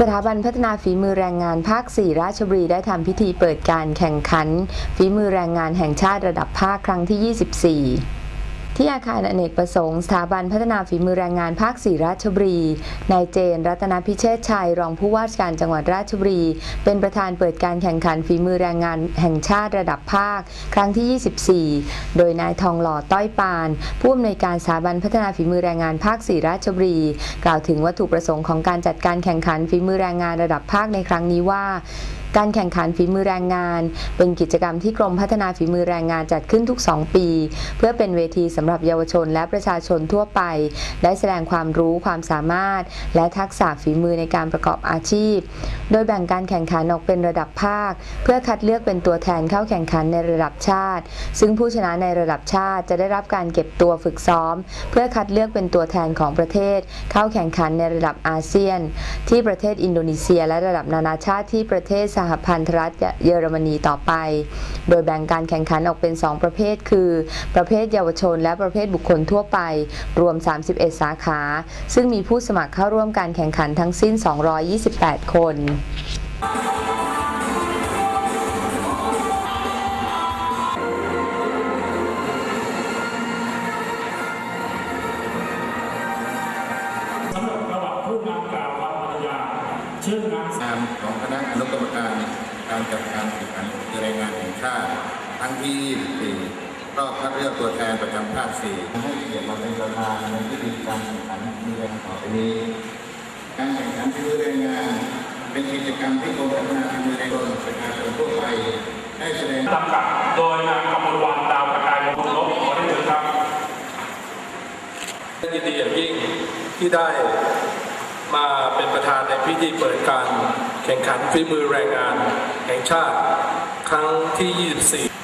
สถาบันพัฒนาฝีมือแรงงานภาค 4 ราชบุรีได้ทำพิธีเปิดการแข่งขัน ฝีมือแรงงานแห่งชาติระดับภาคครั้งที่ 24 ที่อาคารอเนกประสงค์สถาบันพัฒนาฝีมือแรงงานภาค4ราชบุรี นายเจน รัตนพิเชษชัย รองผู้ว่าราชการจังหวัดราชบุรี เป็นประธานเปิดการแข่งขันฝีมือแรงงานแห่งชาติระดับภาค ครั้งที่ 24 โดยนายทองหล่อต้อยปาน ผู้อำนวยการสถาบันพัฒนาฝีมือแรงงานภาค4ราชบุรี กล่าวถึงวัตถุประสงค์ของการจัดการแข่งขันฝีมือแรงงานระดับภาคในครั้งนี้ว่า การแข่งขันฝีมือแรงงาน เป็นกิจกรรมที่กรมพัฒนาฝีมือแรงงานจัดขึ้นทุก 2 ปี เพื่อเป็นเวทีสำหรับเยาวชนและประชาชนทั่วไป ได้แสดงความรู้ความสามารถ และทักษะฝีมือในการประกอบอาชีพ โดยแบ่งการแข่งขันออกเป็นระดับภาค เพื่อคัดเลือกเป็นตัวแทนเข้าแข่งขันในระดับชาติ ซึ่งผู้ชนะในระดับชาติจะได้รับการเก็บตัวฝึกซ้อม เพื่อคัดเลือกเป็นตัวแทนของประเทศ เข้าแข่งขันในระดับอาเซียน ที่ประเทศอินโดนีเซีย และระดับนานาชาติที่ประเทศสหพันธรัฐเยอรมนีต่อไป โดยแบ่งการแข่งขันออกเป็น 2 ประเภท คือ ประเภทเยาวชน และประเภทบุคคลทั่วไป รวม 31 สาขา ซึ่งมีผู้สมัครเข้าร่วมการแข่งขันทั้งสิ้น 228 คนสำหรับระหว่างผู้นำกล่าว ชื่อนางนามของคณะอนุกรรมการการจัดการแข่งขันแรงงานแห่งชาติทั้งที่24รอบคัดเลือกตัวแทนประจำภาค4ให้เกียรติมาเป็นประธานในพิธีการแข่งขันมีแรงต่อไปนี้ การแข่งขันฝีมือแรงงาน เป็นกิจกรรมที่กรมพัฒนาฝีมือแรงงานประชาชนทั่วไปได้แสดงลำดับโดยนางกมลวันดาวประกายวงศ์ลบขอได้เชิญครับยินดีอย่างยิ่งที่ได้ มาเป็นประธานในพิธีเปิดการแข่งขันฝีมือแรงงานแห่งชาติครั้งที่ 24